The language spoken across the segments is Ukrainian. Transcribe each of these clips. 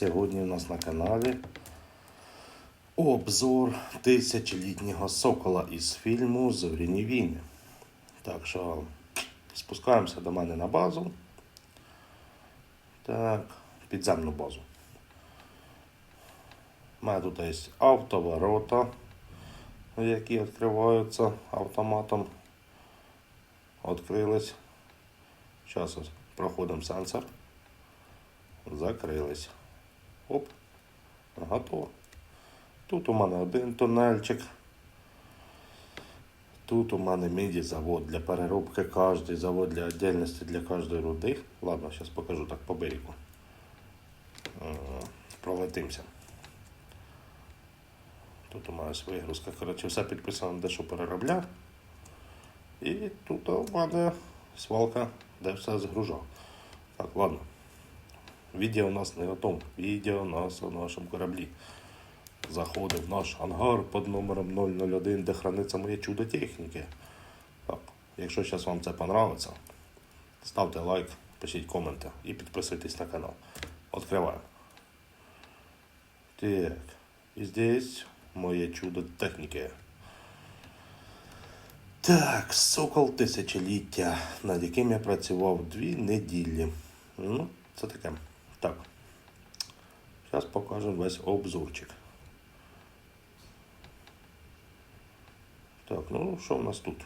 Сьогодні у нас на каналі обзор тисячолітнього сокола із фільму Зоряні війни. Так що спускаємося до мене на базу. Так, підземну базу. У мене тут є автоворота, які відкриваються автоматом. Відкрились. Зараз проходимо сенсор. Закрились. Оп. Готово. Тут у мене один тунельчик. Тут у мене міді завод для переробки кожний завод для віддільності для кожної руди. Ладно, зараз покажу так по берегу. Пролетимося. Тут у мене вигрузка. Коротше, все підписано, де що переробляв. І тут у мене свалка, де все згружав. Так, ладно. Відео у нас не о том. Відео у нас у нашому кораблі. Заходив в наш ангар під номером 001, де храниться моє чудо техніки. Так, якщо зараз вам це понравиться, ставте лайк, пишіть коменти і підписуйтесь на канал. Откриваємо. Так, і здесь моє чудо техніки. Так, сокол тисячоліття, над яким я працював дві неділі. Ну, це таке. Так. Зараз покажемо весь обзорчик. Так, ну що в нас тут?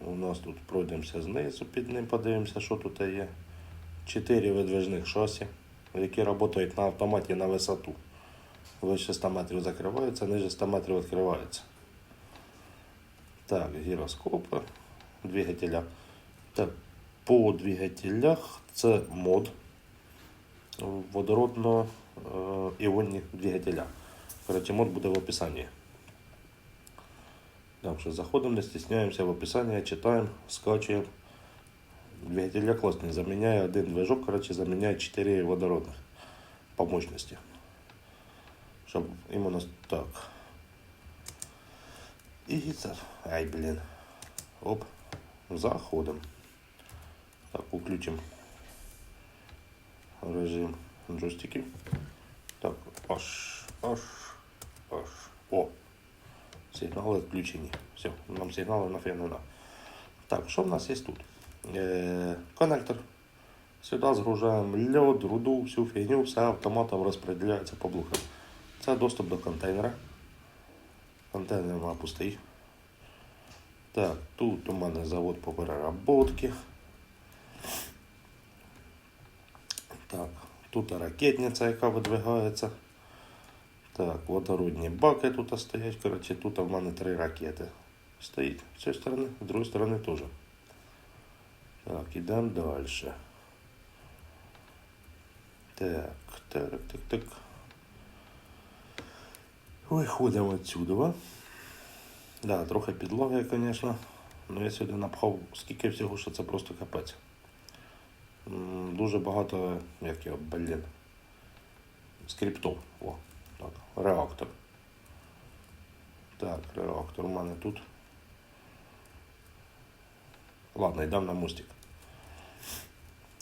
У нас тут пройдемося знизу, під ним подивимося, що тут є. Чотири видвижних шасі, які працюють на автоматі на висоту. Вище 100 метрів закриваються, ниже 100 метрів відкриваються. Так, гіроскопи, двигателя. Так, по двигателях це мод водородно е, іонні двигателя. Коротше, мод буде в описанні. Так заходимо, не стісняємося в описанні, читаємо, скачуємо. Двигателя класний, заміняє один движок, коротше, заміняє 4 водородних по мощності. Щоб іменно так. І це. Ай, блін. Оп. Заходимо. Так, включимо режим джойстиків. Так, аж, аж, аж. О! Сигнали включені. Все, нам сигнали нафіг не. Так, що в нас є тут? Е, коннектор. Сюди згружаємо льод, руду, всю фігню, все автоматом розподіляється по блокам. Це доступ до контейнера. Контейнер у пустий. Так, тут у мене завод по переработці. Так, тут ракетниця, яка видвигається. Так, водородні баки тут стоять. Коротше, тут у мене три ракети. Стоїть з цієї сторони, з другої сторони теж. Так, ідемо далі. Так, так, так, так. Виходимо отсюда. Да, трохи підлоги, звісно. Ну я сюди напхав скільки всього, що це просто капець. Дуже багато, як його, блін. Скриптов. О, так. Реактор. Так, реактор у мене тут. Ладно, йдемо на мостик.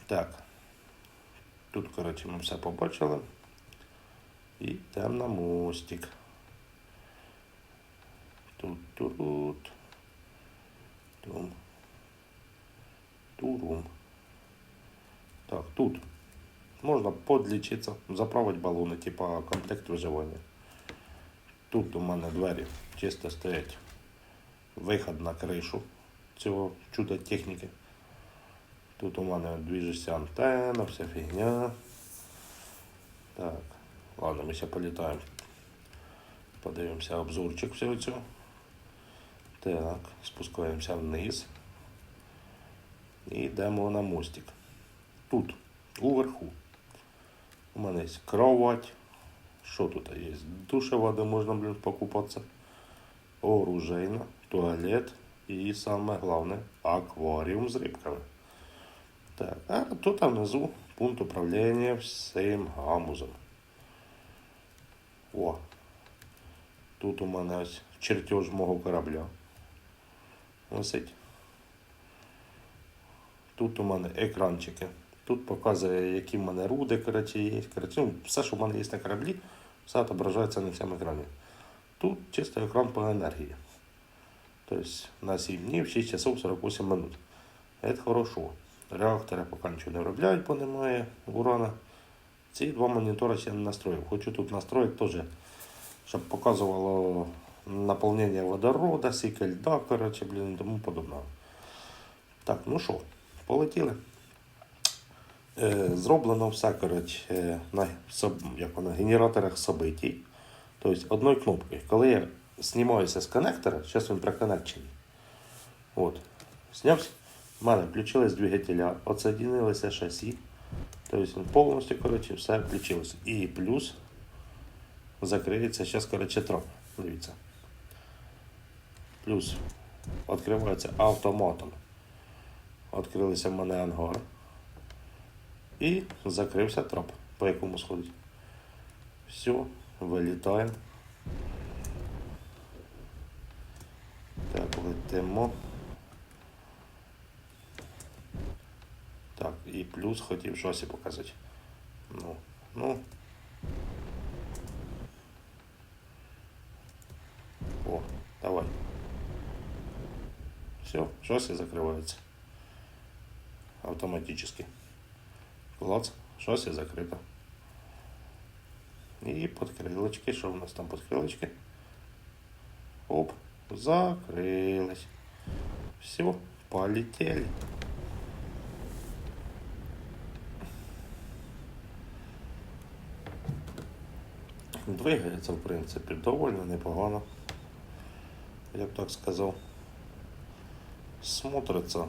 Так. Тут, коротше, ми все побачили. І йдемо на мостик. Тут, тут. Тум. Турум. Так, тут. Можна подлічитися, заправити балони, типа комплект виживання. Тут у мене двері чисто стоять. Виход на кришу цього чуда техніки. Тут у мене двіжиться антенна, вся фігня. Так, ладно, ми ще політаємо. Подивимося обзорчик всього цього. Так, спускаємося вниз. І йдемо на мостик. Тут, уверху. У мене є кровать. Що тут є? Душева, де можна, блін, покупатися. Оружейна, туалет і саме головне акваріум з рибками. Так, а тут внизу пункт управління всім гамузом. О, Тут у мене ось чертеж мого корабля. Висить. Тут у мене екранчики. Тут показує, які в мене руди коротше, є. Коротше, ну, все, що в мене є на кораблі, все відображається на цьому екрані. Тут чисто екран по енергії. Тобто на 7 днів 6 часов 48 минут. Це хорошо. Реактори поки нічого не виробляють, бо немає урана. Ці два монітори ще не настроїв. Хочу тут настроїти теж, щоб показувало наповнення водорода, скільки льда, коротше, блін, тому подобного. Так, ну що, полетіли. Е, зроблено все, коротше, е, на як воно, генераторах событий. Тобто одною кнопкою. Коли я знімаюся з коннектора, зараз він проконнекчений. От. Знявся. В мене включились двигателя, отсоединилися шасі. Тобто він повністю коротше, все включилось. І плюс закриється зараз, коротше, трап. Дивіться. Плюс відкривається автоматом. Відкрилися в мене ангар. І закрився трап, по якому сходить. Все, вилітаємо. Так, летимо. Так, і плюс хотів шосі показати. Ну, ну. О, давай. Все, шоссе закрывается. Автоматически. Клац, шоссе закрыто. И под крылочки, что у нас там под крылочки? Оп, закрылось. Все, полетели. Двигається, в принципі, доволі непогано. Я б так сказав. Смотриться.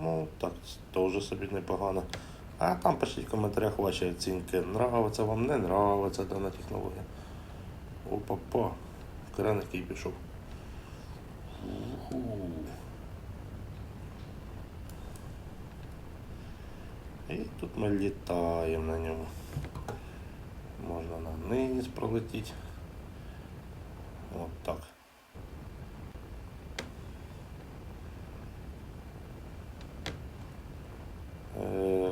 Ну, так, теж собі непогано. А там пишіть в коментарях ваші оцінки. Нравиться вам, не нравиться дана технологія. Опа-па. Кран який пішов. І тут ми літаємо на ньому. Можна на низ пролетіти. От так. Е,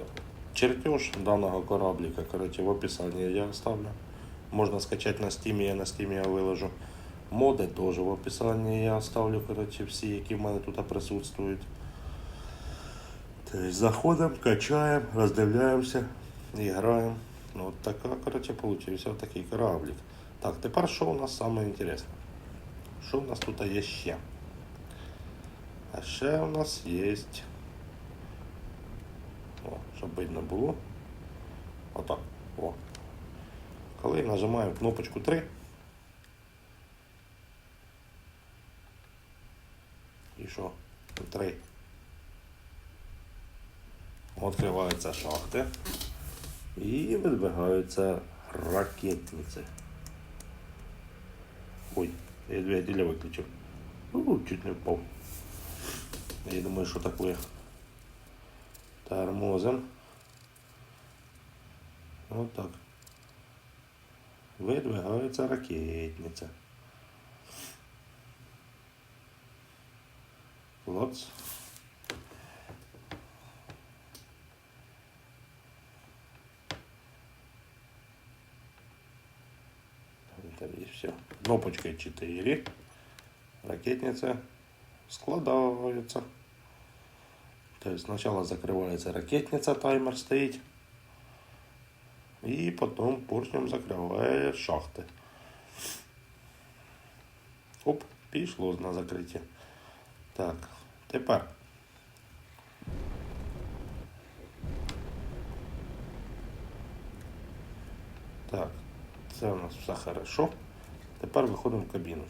Чертеж даного кораблика, короче, в описании я оставлю. Можно скачать на Steam, я на Steam я виложу. Моди теж в описанні я оставлю, короче, всі, які в мене тут присутствують. Тобто заходимо, качаємо, роздивляємося і граємо. Ну, от така, короче, получився такий кораблик. Так, тепер що у нас саме інтересне? Що у нас тут є ще? А ще у нас є. О, щоб видно було. Отак. О. Коли нажимаємо кнопочку 3. І що? 3. Відкриваються шахти. І видвигаються ракетниці. Ой, я двигателя виключив. У, чуть не впав. Я думаю, що таке. Тормозим. Вот так. Видвигається ракетниця. Клац. Это и все. Кнопочкой 4. Ракетница складывается. То есть сначала закрывается ракетница, таймер стоит. И потом поршнем закрывает шахты. Оп, пішло на закриття. Так, тепер. Так, це у нас все хорошо. Тепер виходимо в кабіну.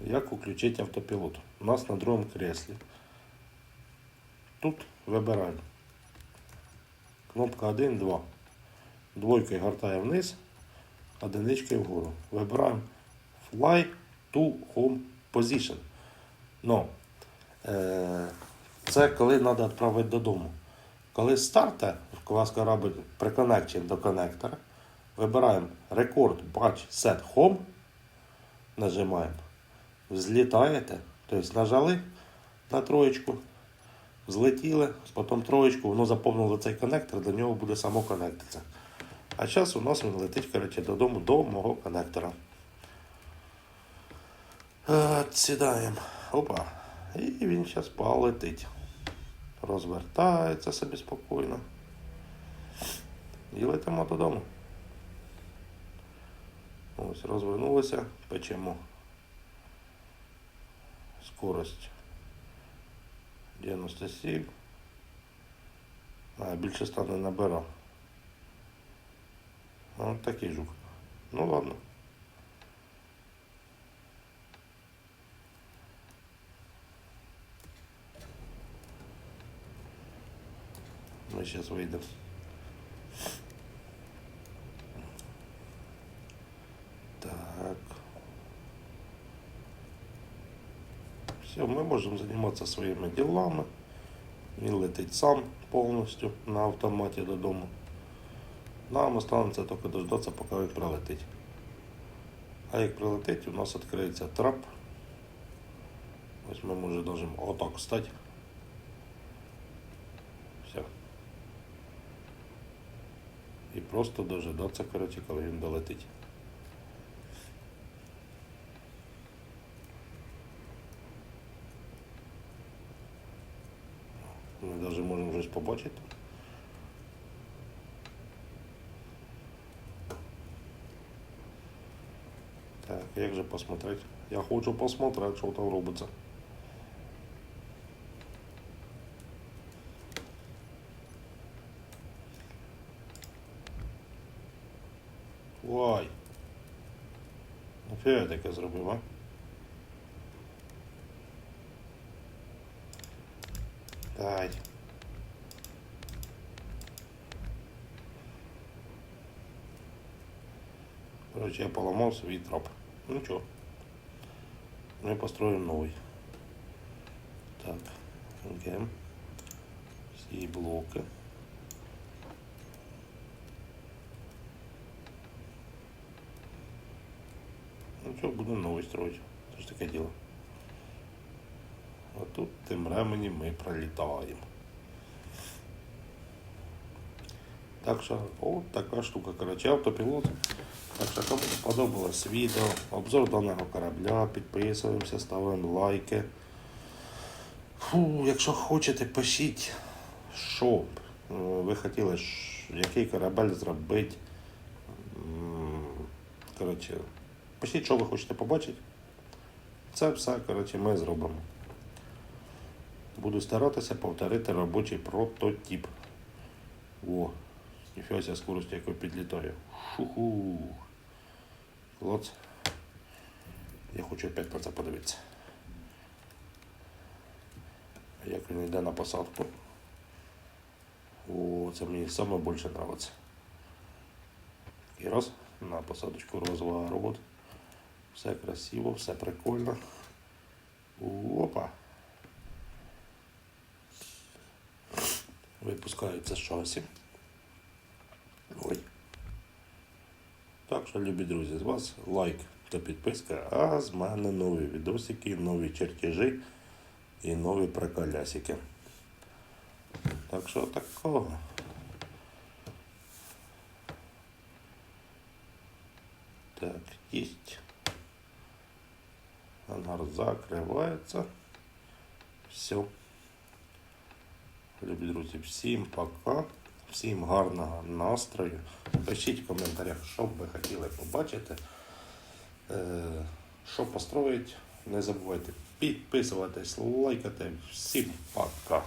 Як включити автопілот? У нас на другому креслі. Тут вибираємо. Кнопка 1, 2. Двойкою гортає вниз, одиничкою вгору. Вибираємо Fly to Home Position. Ну, е, це коли треба відправити додому. Коли старте, у вас корабль приконекчен до коннектора, вибираємо Record Batch Set Home, нажимаємо, взлітаєте, тобто нажали на троєчку, Злетіли, потім троєчку, воно заповнило цей коннектор, до нього буде само коннектитися. А зараз у нас він летить коротше, додому до мого коннектора. Е, Сідаємо. Опа. І він зараз полетить. Розвертається собі спокійно. І летимо додому. Ось розвернулися, печемо. Скорость 97. А, більше стане набирав. Ось такий жук. Ну ладно. Ми зараз вийдемо. Все, ми можемо займатися своїми ділами. Він летить сам повністю на автоматі додому. Нам останеться тільки дождатися, поки він прилетить. А як прилетить, у нас відкриється трап. Ось ми може можемо отак стати. Все. І просто дожидатися, коротше, коли він долетить. Ми навіть можемо щось побачити. Так, як же посмотреть? Я хочу посмотреть, що там робиться. Ой. Я таке зробив, а? Дай. Короче, я поломал свой трап. Ну ничего. Мы построим новый. Так, гем. Все блоки. Ну что, будем новый строить. Это же такое дело. А тут тим временем ми пролітаємо. Так що, от така штука, коротше, автопілот. Так що, кому сподобалось відео, обзор даного корабля, підписуємося, ставимо лайки. Фу, якщо хочете, пишіть, що е, ви хотіли, який корабель зробити. Коротше, пишіть, що ви хочете побачити. Це все, коротше, ми зробимо. Буду старатися повторити робочий прототип. О, ніфіга ся скорость якої підлітає. Ху-ху. Я хочу опять на це подивитися. Як він йде на посадку. О, це мені саме більше подобається. І раз, на посадочку розова робот. Все красиво, все прикольно. Опа. Випускаються шасі. Ой. Так що, любі друзі, з вас лайк та підписка, а з мене нові відосики, нові чертежі і нові приколясики. Так що такого. Так, есть. Ангар закривається. Все. Любі друзі, всім пока, всім гарного настрою. Пишіть в коментарях, що б ви хотіли побачити, е, що построїть. Не забувайте підписуватись, лайкати. Всім пока.